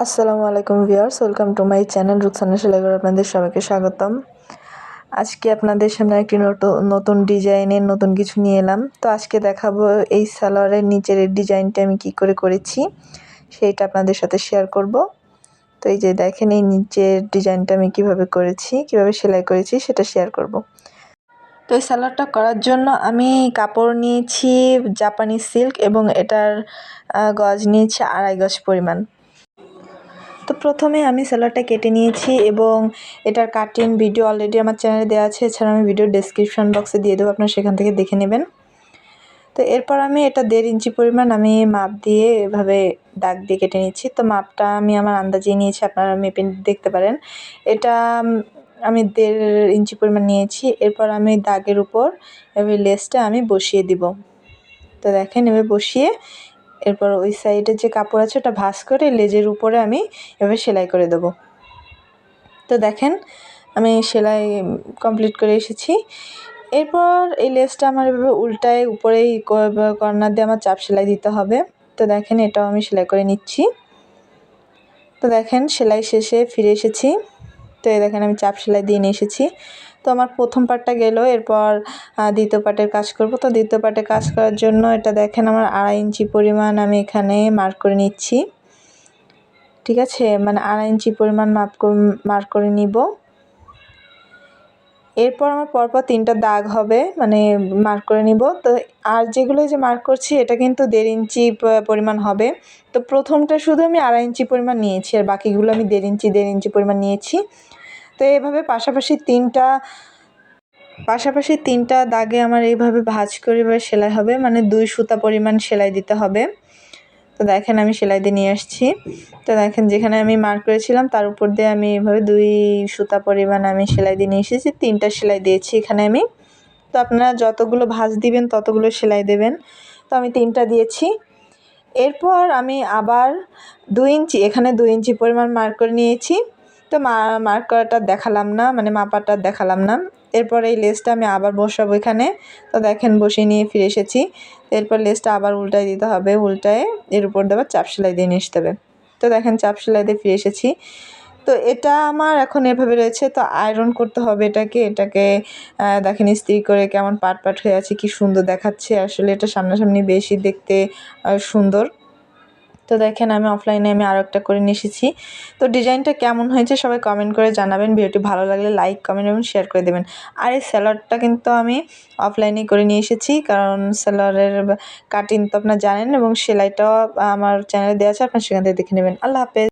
আসসালামু আলাইকুম viewers, welcome to my channel Ruksana Selaighar আপনাদের সবাইকে স্বাগতম। আজকে আপনাদের সামনে একটি নতুন ডিজাইনের নতুন কিছু নিয়ে এলাম। তো আজকে দেখাবো এই সালোয়ারের নিচের ডিজাইনটা আমি কি করে করেছি, সেইটা আপনাদের সাথে শেয়ার করব। তো এই যে দেখেন, এই নিচের ডিজাইনটা আমি কীভাবে করেছি, কীভাবে সেলাই করেছি, সেটা শেয়ার করব। তো এই সালোয়ারটা করার জন্য আমি কাপড় নিয়েছি জাপানি সিল্ক এবং এটার গজ নিয়েছি আড়াই গজ পরিমাণ। তো প্রথমে আমি সেলারটা কেটে নিয়েছি এবং এটার কাটিং ভিডিও অলরেডি আমার চ্যানেলে দেওয়া আছে। এছাড়া আমি ভিডিও ডেসক্রিপশন বক্সে দিয়ে দেবো, আপনারা সেখান থেকে দেখে নেবেন। তো এরপর আমি এটা দেড় ইঞ্চি পরিমাণ আমি মাপ দিয়ে এভাবে দাগ দিয়ে কেটে নিচ্ছি। তো মাপটা আমি আমার আন্দাজে নিয়েছি, আপনারা মেপে দেখতে পারেন। এটা আমি দেড় ইঞ্চি পরিমাণ নিয়েছি। এরপর আমি দাগের উপর এভাবে লেসটা আমি বসিয়ে দিব। তো দেখেন, এভাবে বসিয়ে এরপর ওই সাইডে যে কাপড় আছে ওটা ভাস করে লেজের উপরে আমি এভাবে সেলাই করে দেবো। তো দেখেন, আমি সেলাই কমপ্লিট করে এসেছি। এরপর এই লেসটা আমার এভাবে উল্টায় উপরেই কর্নার দিয়ে আমার চাপ সেলাই দিতে হবে। তো দেখেন এটাও আমি সেলাই করে নিচ্ছি। তো দেখেন, সেলাই শেষে ফিরে এসেছি। তো এই দেখেন আমি চাপ সেলাই দিয়ে নিয়ে এসেছি। তো আমার প্রথম পার্টটা গেল, এরপর দ্বিতীয় পার্টের কাজ করব। তো দ্বিতীয় পার্টে কাজ করার জন্য এটা দেখেন আমার আড়াই ইঞ্চি পরিমাণ আমি এখানে মার্ক করে নিচ্ছি। ঠিক আছে? মানে আড়াই ইঞ্চি পরিমাণ মাপ মার্ক করে নিব। এরপর আমার পরপর তিনটা দাগ হবে মানে মার্ক করে নিব। তো আর যেগুলো যে মার্ক করছি, এটা কিন্তু দেড় ইঞ্চি পরিমাণ হবে। তো প্রথমটা শুধু আমি আড়াই ইঞ্চি পরিমাণ নিয়েছি, আর বাকিগুলো আমি দেড় ইঞ্চি দেড় ইঞ্চি পরিমাণ নিয়েছি। তো এভাবে পাশাপাশি তিনটা পাশাপাশি তিনটা দাগে আমার এইভাবে ভাজ করে সেলাই হবে মানে দুই সুতা পরিমাণ সেলাই দিতে হবে। তো দেখেন আমি সেলাই দিয়ে নিয়ে আসছি। তো দেখেন যেখানে আমি মার্ক করেছিলাম, তার উপর দিয়ে আমি এইভাবে দুই সুতা পরিমাণ আমি সেলাই দিয়ে নিয়ে এসেছি, তিনটা সেলাই দিয়েছি এখানে আমি। তো আপনারা যতগুলো ভাঁজ দিবেন, ততগুলো সেলাই দেবেন। তো আমি তিনটা দিয়েছি। এরপর আমি আবার দুই ইঞ্চি, এখানে দুই ইঞ্চি পরিমাণ মার্ক করে নিয়েছি। তো মার্ক করাটা দেখালাম না মানে মাপাটা দেখালাম না। এরপর এই লেসটা আমি আবার বসাবো এখানে। তো দেখেন, বসিয়ে নিয়ে ফিরে এসেছি। এরপর লেসটা আবার উল্টায় দিতে হবে। উল্টায় এর উপর দেবার চাপ সেলাই দিয়ে নিয়ে হবে। তো দেখেন, চাপ সেলাই দিয়ে ফিরে এসেছি। তো এটা আমার এখন এভাবে রয়েছে। তো আয়রন করতে হবে এটাকে। এটাকে দেখেন, ইস্ত্রি করে কেমন পাট পাট হয়ে আছে, কি সুন্দর দেখাচ্ছে। আসলে এটা সামনাসামনি বেশি দেখতে সুন্দর। তো দেখেন আমি অফলাইনে আমি আরও একটা করে নিয়ে এসেছি তো ডিজাইনটা কেমন হয়েছে সবাই কমেন্ট করে জানাবেন। ভিডিওটি ভালো লাগলে লাইক কমেন্ট এবং শেয়ার করে দেবেন। আর এই স্যালাডটা কিন্তু আমি অফলাইনে করে নিয়ে এসেছি, কারণ স্যালাডের কাটিং তো আপনার জানেন এবং সেলাইটাও আমার চ্যানেলে দেওয়া আছে, আপনার সেখান থেকে দেখে নেবেন। আল্লাহ হাফেজ।